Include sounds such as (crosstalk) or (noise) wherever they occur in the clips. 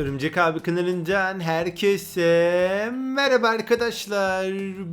Örümcek abi kanalından herkese merhaba arkadaşlar.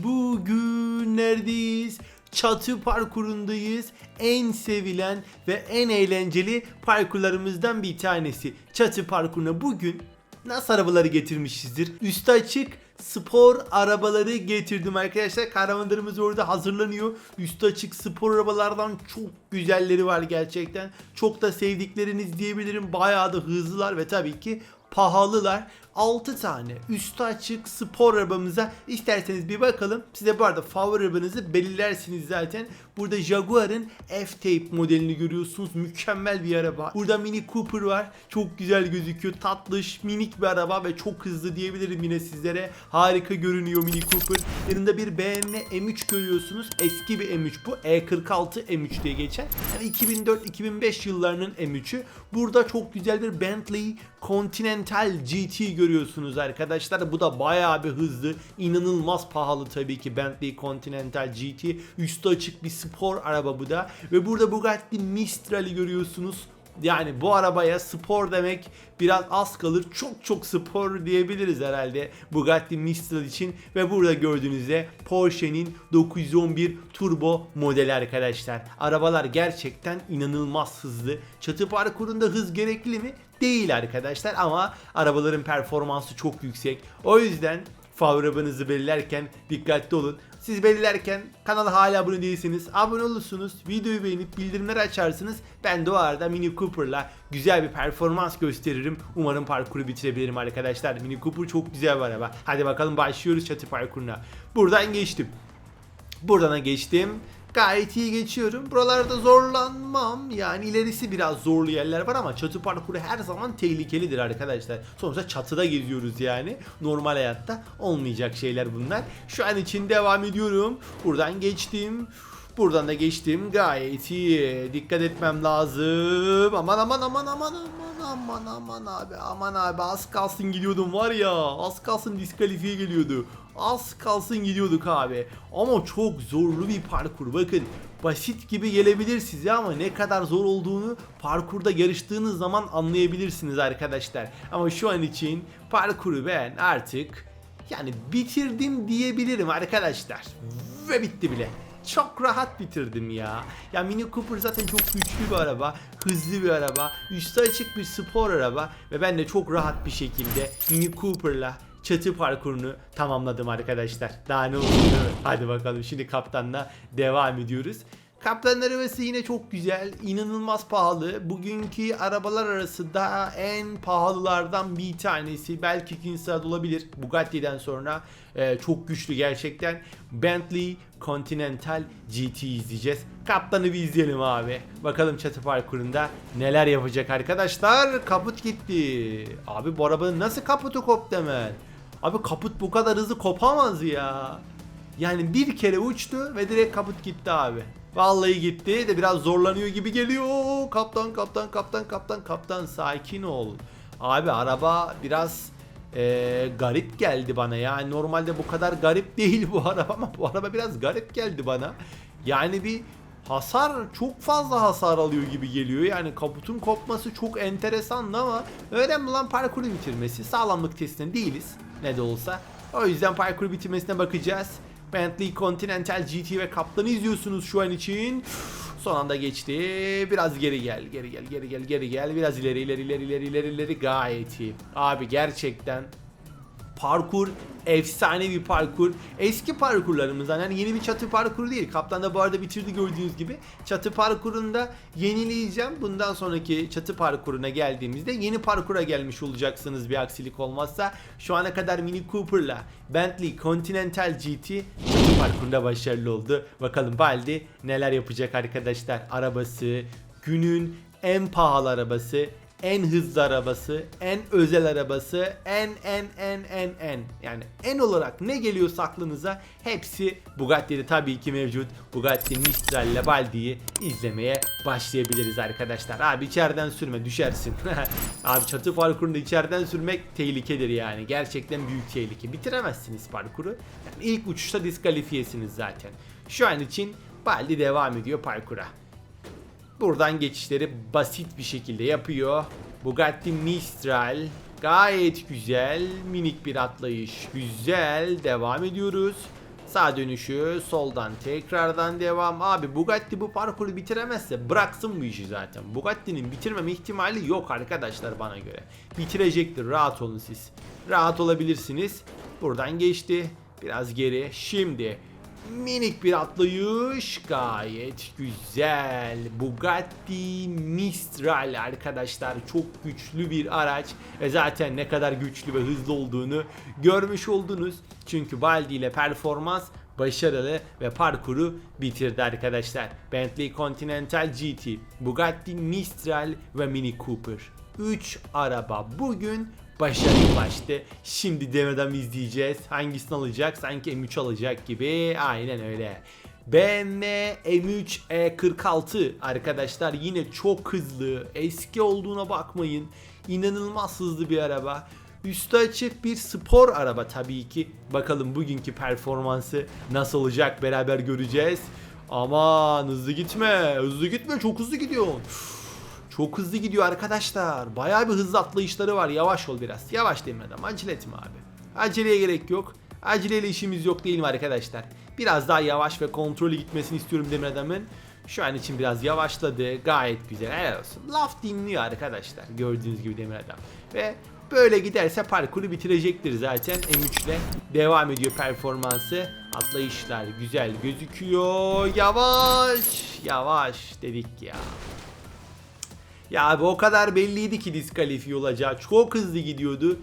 Bugün neredeyiz? Çatı parkurundayız. En sevilen ve en eğlenceli parkurlarımızdan bir tanesi. Çatı parkuruna bugün nasıl arabaları getirmişizdir? Üstü açık spor arabaları getirdim arkadaşlar. Kahramanlarımız orada hazırlanıyor. Üstü açık spor arabalardan çok güzelleri var gerçekten. Çok da sevdikleriniz diyebilirim. Bayağı da hızlılar ve tabii ki pahalılar. 6 tane üstü açık spor arabamıza isterseniz bir bakalım. Size bu arada favori arabanızı belirlersiniz zaten. Burada Jaguar'ın F-Tape modelini görüyorsunuz. Mükemmel bir araba. Burada Mini Cooper var. Çok güzel gözüküyor. Tatlış, minik bir araba ve çok hızlı diyebilirim yine sizlere. Harika görünüyor Mini Cooper. Yanında bir BMW M3 görüyorsunuz. Eski bir M3 bu. E46 M3 diye geçen. Yani 2004-2005 yıllarının M3'ü. Burada çok güzel bir Bentley Continental GT görüyorsunuz arkadaşlar. Bu da bayağı bir hızlı. inanılmaz pahalı tabii ki Bentley Continental GT. Üstü açık bir spor araba bu da. Ve burada Bugatti Mistral'i görüyorsunuz. Yani bu arabaya spor demek biraz az kalır. Çok çok spor diyebiliriz herhalde Bugatti Mistral için. Ve burada gördüğünüzde Porsche'nin 911 turbo modeli arkadaşlar. Arabalar gerçekten inanılmaz hızlı. Çatı parkurunda hız gerekli mi? Değil arkadaşlar ama arabaların performansı çok yüksek. O yüzden favori belirlerken dikkatli olun. Siz belirlerken kanala hala abone değilseniz abone olursunuz. Videoyu beğenip bildirimleri açarsınız. Ben de o arada Mini Cooper'la güzel bir performans gösteririm. Umarım parkuru bitirebilirim arkadaşlar. Mini Cooper çok güzel bir araba. Hadi bakalım başlıyoruz çatı parkuruna. Buradan geçtim. Buradan da geçtim. Gayet iyi geçiyorum. Buralarda zorlanmam. Yani ilerisi biraz zorlu yerler var ama çatı parkuru her zaman tehlikelidir arkadaşlar. Sonuçta çatıda geziyoruz yani. Normal hayatta olmayacak şeyler bunlar. Şu an için devam ediyorum. Buradan geçtim. Buradan da geçtim. Gayet iyi. Dikkat etmem lazım. Aman aman aman aman aman aman aman abi. Aman abi az kalsın gidiyordum var ya. Az kalsın diskalifiye geliyordu. Az kalsın gidiyorduk abi. Ama çok zorlu bir parkur. Bakın basit gibi gelebilir size ama ne kadar zor olduğunu parkurda yarıştığınız zaman anlayabilirsiniz arkadaşlar. Ama şu an için parkuru ben artık yani bitirdim diyebilirim arkadaşlar. Ve bitti bile. Çok rahat bitirdim ya. Ya Mini Cooper zaten çok güçlü bir araba, hızlı bir araba, üstü açık bir spor araba ve ben de çok rahat bir şekilde Mini Cooper'la çatı parkurunu tamamladım arkadaşlar. Daha ne olsun mi? Hadi bakalım şimdi kaptanla devam ediyoruz. Kaplan arabası yine çok güzel, inanılmaz pahalı. Bugünkü arabalar arasında en pahalılardan bir tanesi. Belki ikinci sırada olabilir. Bugatti'den sonra e, çok güçlü gerçekten. Bentley Continental GT izleyeceğiz. Kaptanı bir izleyelim abi. Bakalım çatı parkurunda neler yapacak arkadaşlar. Kaput gitti. Abi bu arabanın nasıl kaputu koptu hemen? Abi kaput bu kadar hızlı kopamaz ya. Yani bir kere uçtu ve direkt kaput gitti abi. Vallahi gitti de biraz zorlanıyor gibi geliyor. Kaptan kaptan kaptan kaptan kaptan sakin ol. Abi araba biraz eee, garip geldi bana yani normalde bu kadar garip değil bu araba ama bu araba biraz garip geldi bana. Yani bir hasar çok fazla hasar alıyor gibi geliyor. Yani kaputun kopması çok enteresandı ama önemli olan parkuru bitirmesi. Sağlamlık testinde değiliz ne de olsa. O yüzden parkur bitirmesine bakacağız. Bentley Continental GT ve Kaplan'ı izliyorsunuz şu an için. Son anda geçti. Biraz geri gel, geri gel, geri gel, geri gel. Biraz ileri, ileri, ileri, ileri, ileri, ileri. Gayet iyi. Abi gerçekten parkur efsane bir parkur. Eski parkurlarımızdan yani yeni bir çatı parkuru değil. Kaptan da bu arada bitirdi gördüğünüz gibi. Çatı parkurunda yenileyeceğim. Bundan sonraki çatı parkuruna geldiğimizde yeni parkura gelmiş olacaksınız bir aksilik olmazsa. Şu ana kadar Mini Cooper'la Bentley Continental GT çatı parkurunda başarılı oldu. Bakalım Baldi neler yapacak arkadaşlar. Arabası, günün en pahalı arabası, en hızlı arabası, en özel arabası, en en en en en yani en olarak ne geliyorsa aklınıza hepsi Bugatti'de tabii ki mevcut. Bugatti Mistral ile Baldi'yi izlemeye başlayabiliriz arkadaşlar. Abi içeriden sürme düşersin. (laughs) Abi çatı parkurunda içeriden sürmek tehlikedir yani. Gerçekten büyük tehlike. Bitiremezsiniz parkuru. Yani ilk uçuşta diskalifiyesiniz zaten. Şu an için Baldi devam ediyor parkura. Buradan geçişleri basit bir şekilde yapıyor. Bugatti Mistral Gayet güzel. Minik bir atlayış. Güzel. Devam ediyoruz. Sağ dönüşü soldan tekrardan devam. Abi Bugatti bu parkuru bitiremezse bıraksın bu işi zaten. Bugatti'nin bitirmeme ihtimali yok arkadaşlar bana göre. Bitirecektir rahat olun siz. Rahat olabilirsiniz. Buradan geçti. Biraz geri. Şimdi minik bir atlayış. Gayet güzel. Bugatti Mistral arkadaşlar. Çok güçlü bir araç. Ve zaten ne kadar güçlü ve hızlı olduğunu görmüş oldunuz. Çünkü Baldi ile performans başarılı ve parkuru bitirdi arkadaşlar. Bentley Continental GT, Bugatti Mistral ve Mini Cooper. 3 araba bugün başarılı başladı. Şimdi demeden izleyeceğiz. Hangisini alacak? Sanki M3 alacak gibi. Aynen öyle. BMW M3 E46 arkadaşlar yine çok hızlı. Eski olduğuna bakmayın. İnanılmaz hızlı bir araba. Üstü açık bir spor araba tabii ki. Bakalım bugünkü performansı nasıl olacak beraber göreceğiz. Aman hızlı gitme. Hızlı gitme çok hızlı gidiyor. Çok hızlı gidiyor arkadaşlar. Bayağı bir hızlı atlayışları var. Yavaş ol biraz. Yavaş demin adam. Acele etme abi. Aceleye gerek yok. Aceleyle işimiz yok değil mi arkadaşlar? Biraz daha yavaş ve kontrollü gitmesini istiyorum demir adamın. Şu an için biraz yavaşladı. Gayet güzel. Helal olsun. Laf dinliyor arkadaşlar. Gördüğünüz gibi demir adam. Ve böyle giderse parkuru bitirecektir zaten. M3 ile devam ediyor performansı. Atlayışlar güzel gözüküyor. Yavaş. Yavaş dedik ya. Ya abi o kadar belliydi ki diskalifiye olacağı. Çok hızlı gidiyordu.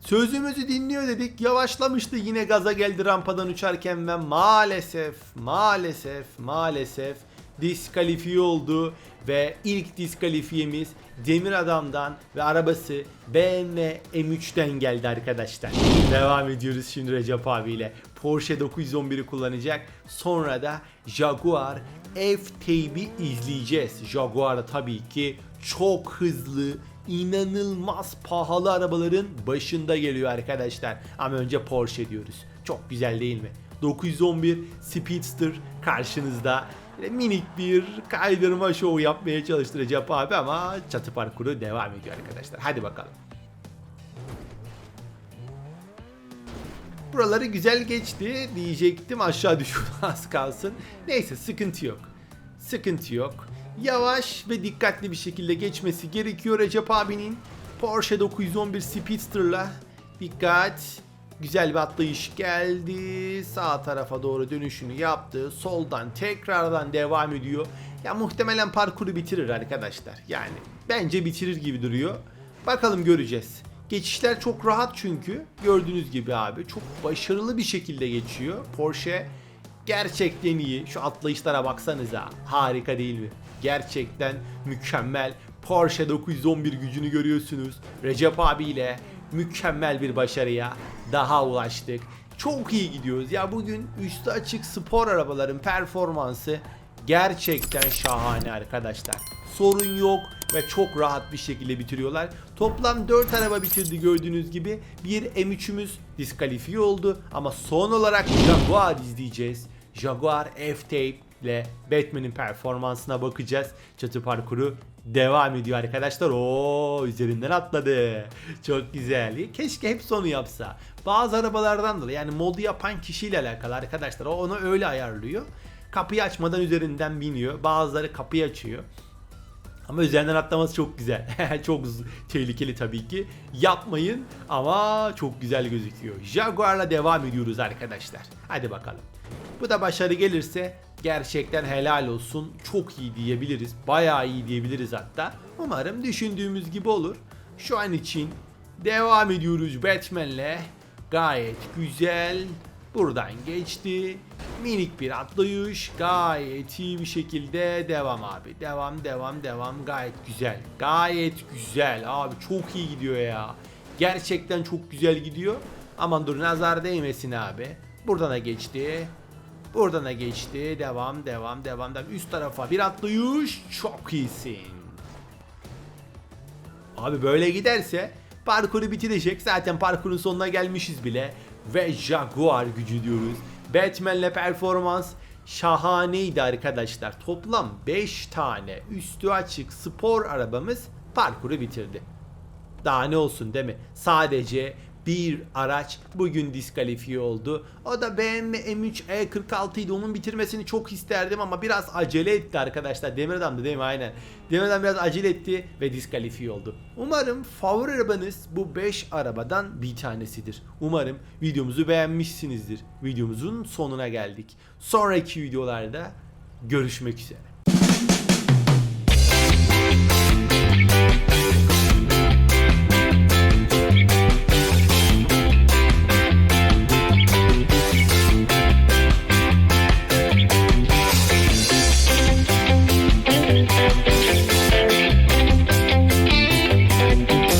Sözümüzü dinliyor dedik. Yavaşlamıştı yine gaza geldi rampadan uçarken ve maalesef maalesef maalesef diskalifiye oldu ve ilk diskalifiyemiz Demir Adam'dan ve arabası BMW M3'ten geldi arkadaşlar. Devam ediyoruz şimdi Recep abiyle. Porsche 911'i kullanacak. Sonra da Jaguar F-Tape'i izleyeceğiz. Jaguar tabii ki çok hızlı, inanılmaz pahalı arabaların başında geliyor arkadaşlar. Ama önce Porsche diyoruz. Çok güzel değil mi? 911 Speedster karşınızda. Minik bir kaydırma şovu yapmaya çalıştı Recep abi ama çatı parkuru devam ediyor arkadaşlar. Hadi bakalım. Buraları güzel geçti diyecektim aşağı düşüyor (laughs) az kalsın. Neyse sıkıntı yok. Sıkıntı yok. Yavaş ve dikkatli bir şekilde geçmesi gerekiyor Recep abinin. Porsche 911 Speedster'la dikkat. Güzel bir atlayış geldi. Sağ tarafa doğru dönüşünü yaptı. Soldan tekrardan devam ediyor. Ya muhtemelen parkuru bitirir arkadaşlar. Yani bence bitirir gibi duruyor. Bakalım göreceğiz. Geçişler çok rahat çünkü. Gördüğünüz gibi abi çok başarılı bir şekilde geçiyor. Porsche gerçekten iyi. Şu atlayışlara baksanıza. Harika değil mi? Gerçekten mükemmel. Porsche 911 gücünü görüyorsunuz. Recep abiyle mükemmel bir başarıya daha ulaştık. Çok iyi gidiyoruz. Ya bugün üstü açık spor arabaların performansı gerçekten şahane arkadaşlar. Sorun yok ve çok rahat bir şekilde bitiriyorlar. Toplam 4 araba bitirdi gördüğünüz gibi. Bir M3'ümüz diskalifiye oldu ama son olarak Jaguar izleyeceğiz. Jaguar F-Tape ile Batman'in performansına bakacağız. Çatı parkuru devam ediyor arkadaşlar. Oo üzerinden atladı. Çok güzel. Keşke hep onu yapsa. Bazı arabalardan dolayı yani modu yapan kişiyle alakalı arkadaşlar. O onu öyle ayarlıyor. Kapıyı açmadan üzerinden biniyor. Bazıları kapıyı açıyor. Ama üzerinden atlaması çok güzel. (laughs) çok tehlikeli tabii ki. Yapmayın ama çok güzel gözüküyor. Jaguar'la devam ediyoruz arkadaşlar. Hadi bakalım. Bu da başarı gelirse gerçekten helal olsun. Çok iyi diyebiliriz. Bayağı iyi diyebiliriz hatta. Umarım düşündüğümüz gibi olur. Şu an için devam ediyoruz Batman'le. Gayet güzel. Buradan geçti. Minik bir atlayış. Gayet iyi bir şekilde devam abi. Devam devam devam. Gayet güzel. Gayet güzel abi. Çok iyi gidiyor ya. Gerçekten çok güzel gidiyor. Aman dur nazar değmesin abi. Buradan da geçti. Buradan da geçti. Devam devam devam. devam. Üst tarafa bir atlayış. Çok iyisin. Abi böyle giderse parkuru bitirecek. Zaten parkurun sonuna gelmişiz bile. Ve Jaguar gücü diyoruz. Batman'le performans şahaneydi arkadaşlar. Toplam 5 tane üstü açık spor arabamız parkuru bitirdi. Daha ne olsun değil mi? Sadece bir araç bugün diskalifiye oldu. O da BMW M3 E46 idi. Onun bitirmesini çok isterdim ama biraz acele etti arkadaşlar. Demir adamdı değil mi? Aynen. Demir adam biraz acele etti ve diskalifiye oldu. Umarım favori arabanız bu 5 arabadan bir tanesidir. Umarım videomuzu beğenmişsinizdir. Videomuzun sonuna geldik. Sonraki videolarda görüşmek üzere.